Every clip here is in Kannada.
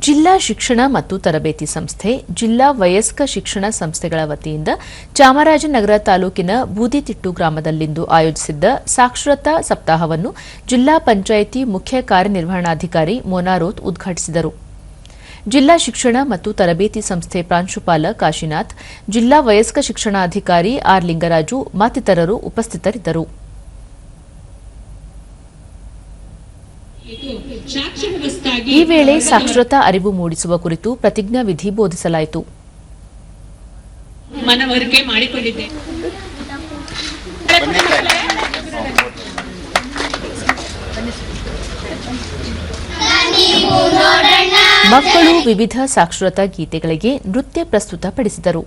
ಜಿಲ್ಲಾ ಶಿಕ್ಷಣ ಮತ್ತು ತರಬೇತಿ ಸಂಸ್ಥೆ, ಜಿಲ್ಲಾ ವಯಸ್ಕ ಶಿಕ್ಷಣ ಸಂಸ್ಥೆಗಳ ವತಿಯಿಂದ ಚಾಮರಾಜನಗರ ತಾಲೂಕಿನ ಬೂದಿತಿಟ್ಟು ಗ್ರಾಮದಲ್ಲಿಂದು ಆಯೋಜಿಸಿದ್ದ ಸಾಕ್ಷರತಾ ಸಪ್ತಾಹವನ್ನು ಜಿಲ್ಲಾ ಪಂಚಾಯಿತಿ ಮುಖ್ಯ ಕಾರ್ಯನಿರ್ವಹಣಾಧಿಕಾರಿ ಮೋನಾರೋತ್ ಉದ್ಘಾಟಿಸಿದರು. ಜಿಲ್ಲಾ ಶಿಕ್ಷಣ ಮತ್ತು ತರಬೇತಿ ಸಂಸ್ಥೆ ಪ್ರಾಂಶುಪಾಲ ಕಾಶಿನಾಥ್, ಜಿಲ್ಲಾ ವಯಸ್ಕ ಶಿಕ್ಷಣಾಧಿಕಾರಿ ಆರ್ ಲಿಂಗರಾಜು ಮತ್ತಿತರರು ಉಪಸ್ಥಿತರಿದ್ದರು. ಈ ವೇಳೆ ಸಾಕ್ಷರತಾ ಅರಿವು ಮೂಡಿಸುವ ಕುರಿತು ಪ್ರತಿಜ್ಞಾ ವಿಧಿ ಬೋಧಿಸಲಾಯಿತು. ಮನವರಿಕೆ ಮಾಡಿಕೊಂಡಿದ್ದೆ. ಮಕ್ಕಳು ವಿವಿಧ ಸಾಕ್ಷರತಾ ಗೀತೆಗಳಿಗೆ ನೃತ್ಯ ಪ್ರಸ್ತುತಪಡಿಸಿದರು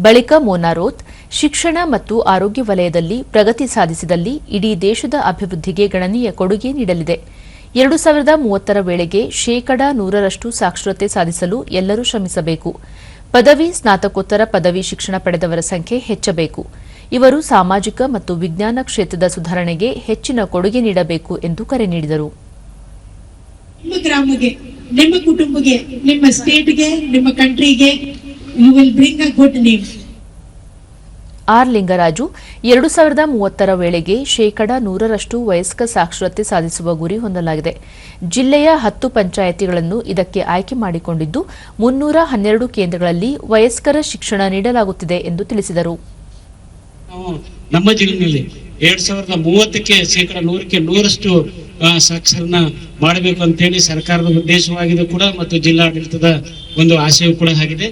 ಬಳಿಕ ಮೋನಾರೋತ್ ಶಿಕ್ಷಣ ಮತ್ತು ಆರೋಗ್ಯ ವಲಯದಲ್ಲಿ ಪ್ರಗತಿ ಸಾಧಿಸಿದಲ್ಲಿ ಇಡೀ ದೇಶದ ಅಭಿವೃದ್ಧಿಗೆ ಗಣನೀಯ ಕೊಡುಗೆ ನೀಡಲಿದೆ. ಎರಡು ಸಾವಿರದ ಮೂವತ್ತರ ವೇಳೆಗೆ ಶೇಕಡಾ ನೂರರಷ್ಟು ಸಾಕ್ಷರತೆ ಸಾಧಿಸಲು ಎಲ್ಲರೂ ಶ್ರಮಿಸಬೇಕು. ಪದವಿ, ಸ್ನಾತಕೋತ್ತರ ಪದವಿ ಶಿಕ್ಷಣ ಪಡೆದವರ ಸಂಖ್ಯೆ ಹೆಚ್ಚಬೇಕು. ಇವರು ಸಾಮಾಜಿಕ ಮತ್ತು ವಿಜ್ಞಾನ ಕ್ಷೇತ್ರದ ಸುಧಾರಣೆಗೆ ಹೆಚ್ಚಿನ ಕೊಡುಗೆ ನೀಡಬೇಕು ಎಂದು ಕರೆ ನೀಡಿದರು. ನಿಮ್ಮ ಗ್ರಾಮಗೆ ನಿಮ್ಮ ಕುಟುಂಬಗೆ ನಿಮ್ಮ ಸ್ಟೇಟ್ಗೆ ನಿಮ್ಮ ಕಂಟ್ರಿಗೆ you will bring a good name R Lingaraju ಎರಡು ಸಾವಿರದ ಮೂವತ್ತರ ವೇಳೆಗೆ ಶೇಕಡಾ ನೂರರಷ್ಟು ವಯಸ್ಕ ಸಾಕ್ಷರತೆ ಸಾಧಿಸುವ ಗುರಿ ಹೊಂದಲಾಗಿದೆ. ಜಿಲ್ಲೆಯ ಹತ್ತು ಪಂಚಾಯಿತಿಗಳನ್ನು ಇದಕ್ಕೆ ಆಯ್ಕೆ ಮಾಡಿಕೊಂಡಿದ್ದು, ಮುನ್ನೂರ ಹನ್ನೆರಡು ಕೇಂದ್ರಗಳಲ್ಲಿ ವಯಸ್ಕರ ಶಿಕ್ಷಣ ನೀಡಲಾಗುತ್ತಿದೆ ಎಂದು ತಿಳಿಸಿದರು. ನಮ್ಮ ಜಿಲ್ಲೆಯಲ್ಲಿ ಎರಡ್ ಸಾವಿರದ ಮೂವತ್ತಕ್ಕೆ ಶೇಕಡ ನೂರಕ್ಕೆ ನೂರಷ್ಟು ಸಾಕ್ಷರನ ಮಾಡಬೇಕು ಅಂತೇಳಿ ಸರ್ಕಾರದ ಉದ್ದೇಶವಾಗಿದೆ ಕೂಡ ಮತ್ತು ಜಿಲ್ಲಾಡಳಿತದ ಒಂದು ಆಶಯ ಕೂಡ ಆಗಿದೆ.